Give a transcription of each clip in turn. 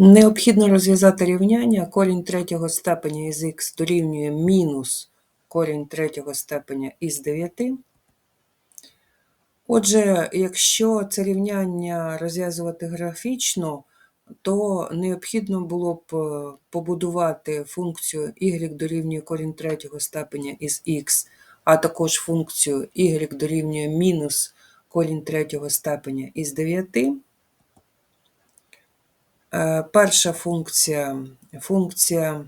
Необхідно розв'язати рівняння корінь третього степеня із х дорівнює мінус корінь третього степеня із 9. Отже, якщо це рівняння розв'язувати графічно, то необхідно було б е, побудувати функцію y дорівнює корінь третього степеня із х, а також функцію y дорівнює мінус корінь третього степеня із 9. Е, Перша функція функція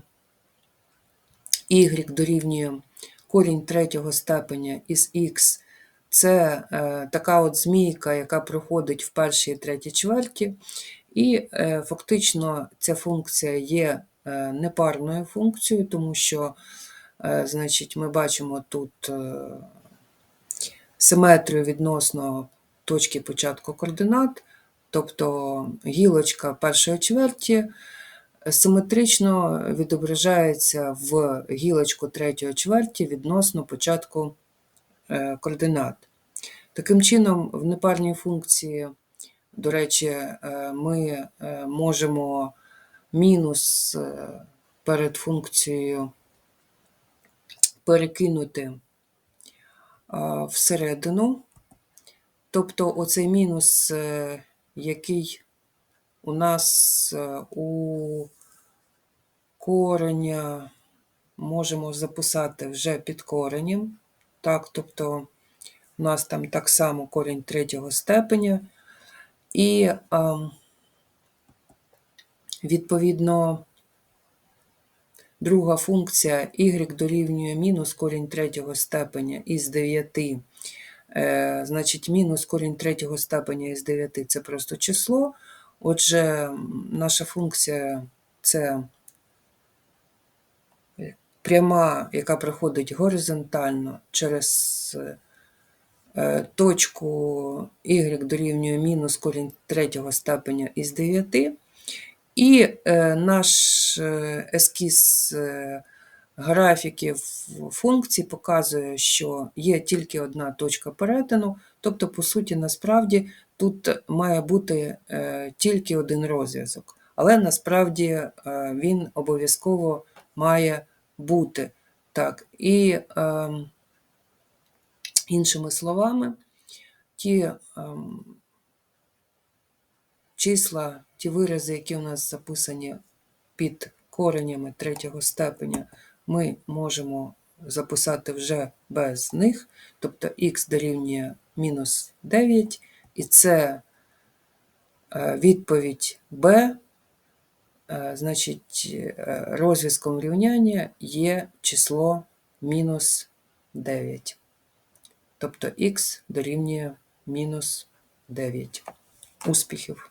y дорівнює корінь третього степеня із х. Це е, така от змійка, яка проходить в першій і третій чверті. І е, фактично ця функція є непарною функцією, тому що значить, ми бачимо тут симетрію відносно точки початку координат, тобто гілочка першої чверті симетрично відображається в гілочку третьої чверті відносно початку е, координат. Таким чином, в непарній функції, до речі, е, ми е, можемо мінус перед функцією перекинути всередину. Тобто оцей мінус, який у нас е, у кореня можемо записати вже під коренем. Так, тобто у нас там так само корінь третього степеня. І відповідно друга функція y дорівнює мінус корінь третього степеня із 9. Е, значить, мінус корінь третього степеня із 9 це просто число. Отже, наша функція це пряма, яка проходить горизонтально через е, точку y дорівнює мінус корінь третього степеня із 9. І е, наш ескіз графіків функцій показує, що є тільки одна точка перетину, тобто, по суті, насправді тут має бути е, тільки один розв'язок, але насправді е, він обов'язково має бути. Так, і е, іншими словами, ті ем, числа, ті вирази, які у нас записані під коренями третього степеня, ми можемо записати вже без них, тобто х дорівнює мінус 9, і це е, відповідь b, Е, значить, е, розв'язком рівняння є число мінус 9. Тобто х дорівнює мінус 9. Успіхів!